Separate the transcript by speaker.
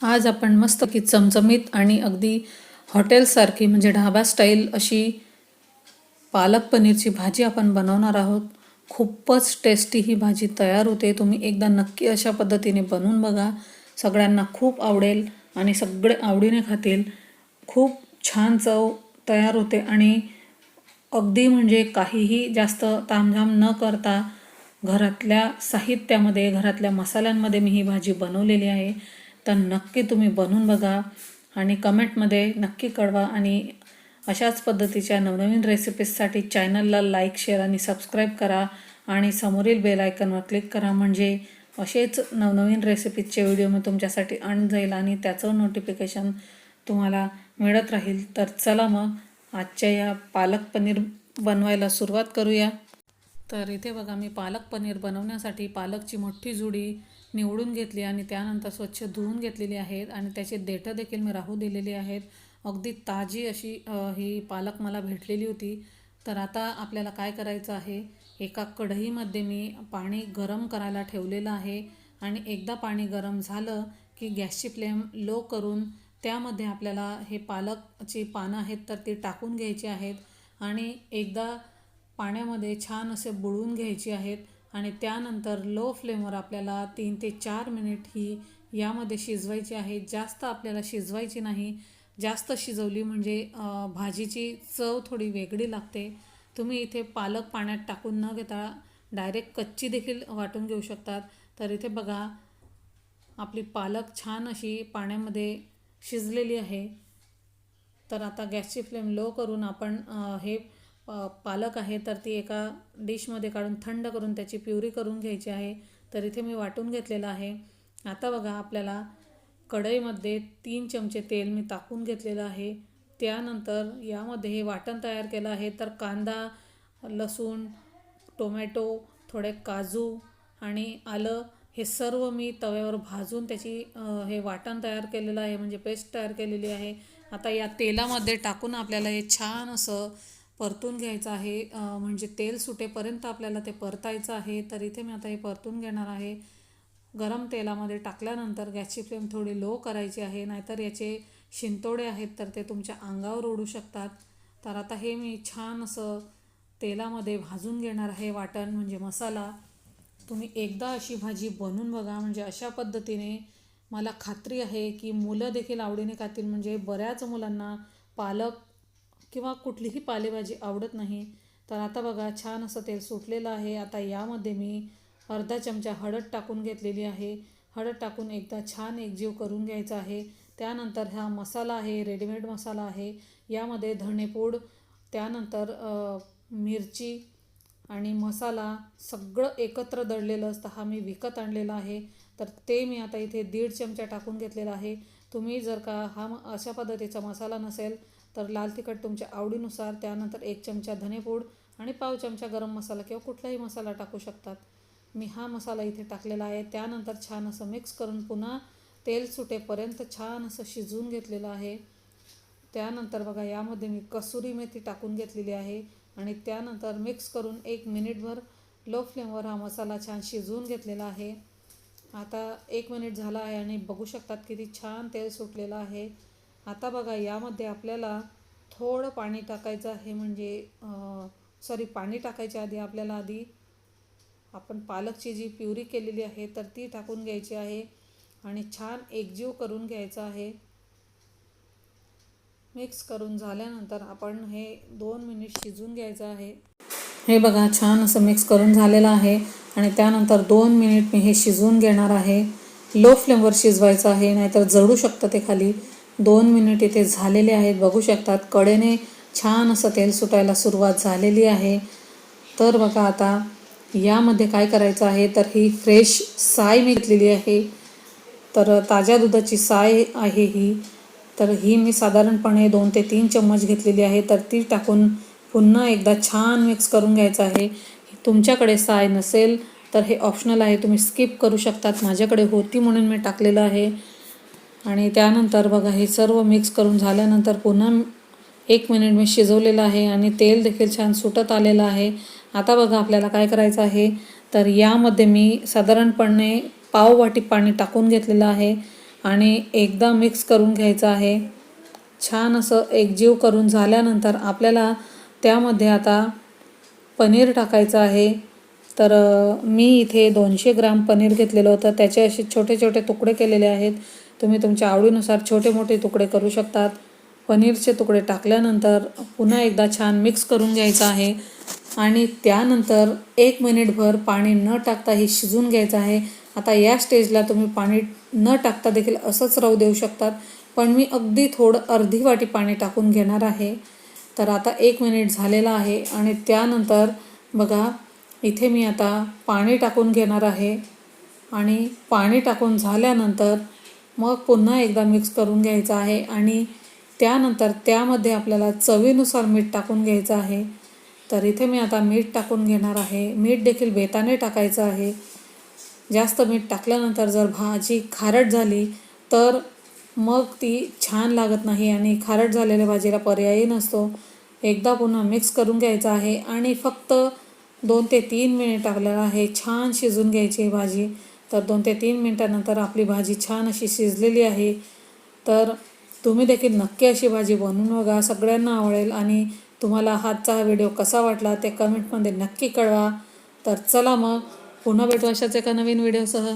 Speaker 1: आज आपण मस्त की चमचमीत आणि अगदी हॉटेलसारखी म्हणजे ढाबा स्टाईल अशी पालक पनीरची भाजी आपण बनवणार आहोत. खूपच टेस्टी ही भाजी तयार होते. तुम्ही एकदा नक्की अशा पद्धतीने बनवून बघा. सगळ्यांना खूप आवडेल आणि सगळे आवडीने खातील. खूप छान चव तयार होते आणि अगदी म्हणजे काहीही जास्त तामझाम न करता घरातल्या साहित्यामध्ये घरातल्या मसाल्यांमध्ये मी ही भाजी बनवलेली आहे. तर नक्की तुम्ही बनवून बघा आणि कमेंटमध्ये नक्की कळवा. आणि अशाच पद्धतीच्या नवनवीन रेसिपीजसाठी चॅनलला लाईक शेअर आणि सबस्क्राईब करा. आणि समोरील बेल आयकनवर क्लिक करा. म्हणजे असेच नवनवीन रेसिपीजचे व्हिडिओ मी तुमच्यासाठी आण जाईल आणि त्याचं नोटिफिकेशन तुम्हाला मिळत राहील. तर चला मग आजच्या या पालक पनीर बनवायला सुरुवात करूया. तर इथे बघा मी पालक पनीर बनवण्यासाठी पालकची मोठी जुडी निवडून घेतली आणि त्यानंतर स्वच्छ धुवून घेतलेली आहेत आणि त्याचे देठं देखील मी राहू दिलेली आहेत. अगदी ताजी अशी ही पालक मला भेटलेली होती. तर आता आपल्याला काय करायचं आहे? एका कढईमध्ये मी पाणी गरम करायला ठेवलेलं आहे आणि एकदा पाणी गरम झालं की गॅसची फ्लेम लो करून त्यामध्ये आपल्याला हे पालकची पानं आहेत तर ती टाकून घ्यायची आहेत आणि एकदा पाण्यामध्ये छान असे बुडवून घ्यायची आहेत. आणि त्यानंतर लो फ्लेमवर आपल्याला तीन ते चार मिनिट ही यामध्ये शिजवायची आहे. जास्त आपल्याला शिजवायची नाही. जास्त शिजवली म्हणजे भाजीची चव थोडी वेगळी लागते. तुम्ही इथे पालक पाण्यात टाकून न घेता डायरेक्ट कच्ची देखील वाटून घेऊ शकतात. तर इथे बघा आपली पालक छान अशी पाण्यामध्ये शिजलेली आहे. तर आता गॅसची फ्लेम लो करून आपण हे प- पालक आहे तर ती एका डिशमध्ये काढून थंड करून त्याची प्युरी करून घ्यायची आहे. तर इथे मी वाटून घेतलेलं आहे. आता बघा आपल्याला कढईमध्ये तीन चमचे तेल मी टाकून घेतलेलं आहे. त्यानंतर यामध्ये हे वाटण तयार केलं आहे. तर कांदा लसूण टोमॅटो थोडे काजू आणि आलं हे सर्व मी तव्यावर भाजून त्याची हे वाटण तयार केलेलं आहे. म्हणजे पेस्ट तयार केलेली आहे. आता या तेलामध्ये टाकून आपल्याला हे छान असं परतून घ्यायचं आहे. म्हणजे तेल सुटेपर्यंत आपल्याला ते परतायचं आहे. तर इथे मी आता हे परतून घेणार आहे. गरम तेलामध्ये टाकल्यानंतर गॅसची फ्लेम थोडी लो करायची आहे. नाहीतर याचे शिंतोडे आहेत तर ते तुमच्या अंगावर ओढू शकतात. तर आता हे मी छान असं तेलामध्ये भाजून घेणार आहे वाटण म्हणजे मसाला. तुम्ही एकदा अशी भाजी बनवून बघा. म्हणजे अशा पद्धतीने मला खात्री आहे की मुलं देखील आवडीने खातील. म्हणजे बऱ्याच मुलांना पालक किंवा कुठलीही पालेभाजी आवडत नाही तर आता बघा छान असं तेल सुटलेलं आहे. आता यामध्ये मी अर्धा चमचा हळद टाकून घेतलेली आहे. हळद टाकून एकदा छान एकजीव करून घ्यायचा आहे. त्यानंतर हा मसाला आहे रेडीमेड मसाला आहे. यामध्ये धणेपूड त्यानंतर मिरची आणि मसाला सगळं एकत्र दळलेलं असतं. हा मी विकत आणलेला आहे. तर ते मी आता इथे दीड चमचा टाकून घेतलेला आहे. तुम्ही जर का हा म- अशा पद्धतीचा मसाला नसेल तर लाल तिखट तुमच्या आवडीनुसार त्यानंतर एक चमचा धनेपूड आणि पाव चमचा गरम मसाला किंवा कुठलाही मसाला टाकू शकतात. मी हा मसाला इथे टाकलेला आहे. त्यानंतर छान असं मिक्स करून पुन्हा तेल सुटेपर्यंत छान असं शिजवून घेतलेलं आहे. त्यानंतर बघा यामध्ये मी कसुरी मेथी टाकून घेतलेली आहे आणि त्यानंतर मिक्स करून एक मिनिटभर लो फ्लेमवर हा मसाला छान शिजवून घेतलेला आहे. आता एक मिनिट झाला आहे आणि बघू शकतात किती छान तेल सुटलेलं आहे. आता बघा यामध्ये आपल्याला थोडं पाणी टाकायचं आहे. म्हणजे सॉरी पाणी टाकायच्या आधी आपल्याला आधी आपण पालकची जी प्युरी केलेली आहे तर ती टाकून घ्यायची आहे आणि छान एकजीव करून घ्यायचं आहे. मिक्स करून झाल्यानंतर आपण हे दोन मिनिट शिजून घ्यायचं आहे. हे बघा छान असं मिक्स करून झालेलं आहे आणि त्यानंतर दोन मिनिट मी हे शिजवून घेणार आहे. लो फ्लेमवर शिजवायचं आहे नाहीतर जळू शकतं ते खाली. दोन मिनिट इथे झालेले आहेत. बघू शकतात कडेने छान असं तेल सुटायला सुरुवात झालेली आहे. तर बघा आता यामध्ये काय करायचं आहे? तर ही फ्रेश साय मी घेतलेली आहे. तर ताज्या दुधाची साय आहे ही. तर ही मी साधारणपणे दोन ते तीन चम्मच घेतलेली आहे. तर ती टाकून पुन्हा एकदा छान मिक्स करून घ्यायचं आहे. तुमच्याकडे साय नसेल तर हे ऑप्शनल आहे. तुम्ही स्किप करू शकतात. माझ्याकडे होती म्हणून मी टाकलेलं आहे. आणि त्यानंतर बघा हे सर्व मिक्स करून झाल्यानंतर पुन्हा एक मिनिट मी शिजवलेलं आहे आणि तेल देखील छान सुटत आलेलं आहे. आता बघा आपल्याला काय करायचं आहे? तर यामध्ये मी साधारणपणे पाव वाटी पाणी टाकून घेतलेलं आहे आणि एकदा मिक्स करून घ्यायचं आहे. छान असं एकजीव करून झाल्यानंतर आपल्याला त्यामध्ये आता पनीर टाकायचं आहे. तर मी इथे दोनशे ग्राम पनीर घेतलेलं होतं. त्याचे असे छोटे छोटे तुकडे केलेले आहेत. तुम्ही तुमच्या आवडीनुसार छोटे मोठे तुकडे करू शकतात. पनीरचे तुकडे टाकल्यानंतर पुन्हा एकदा छान मिक्स करून घ्यायचं आहे. आणि त्यानंतर एक मिनिटभर पाणी न टाकता हे शिजून घ्यायचं आहे. आता या स्टेजला तुम्ही पाणी न टाकता देखील असंच राहू देऊ शकतात. पण मी अगदी थोडं अर्धी वाटी पाणी टाकून घेणार आहे. तर आता एक मिनिट झालेला आहे आणि त्यानंतर बघा इथे मी आता पाणी टाकून घेणार आहे. आणि पाणी टाकून झाल्यानंतर मग पुन्हा एकदा मिक्स करून घ्यायचं आहे आणि त्यानंतर त्यामध्ये आपल्याला चवीनुसार मीठ टाकून घ्यायचं आहे. तर इथे मी आता मीठ टाकून घेणार आहे. मीठ देखील बेताने टाकायचं आहे. जास्त मीठ टाकल्यानंतर जर भाजी खारट झाली तर मग ती छान लागत नाही आणि खारट झालेल्या भाजीला पर्यायही नसतो. एकदा पुन्हा मिक्स करून घ्यायचं आहे आणि फक्त दोन ते तीन मिनिट टाकलेलं आहे छान शिजून घ्यायची आहे भाजी. तर दोन ते तीन मिनटानंतर आपली भाजी छान अशी शिजलेली आहे. तर तुम्ही देखील नक्की अशी भाजी बनवून बघा सगळ्यांना आवडेल. आणि तुम्हाला हातचा हा व्हिडिओ कसा वाटला ते कमेंटमध्ये नक्की कळवा. तर चला मग पुन्हा भेटू अशाच एका नवीन व्हिडिओसह.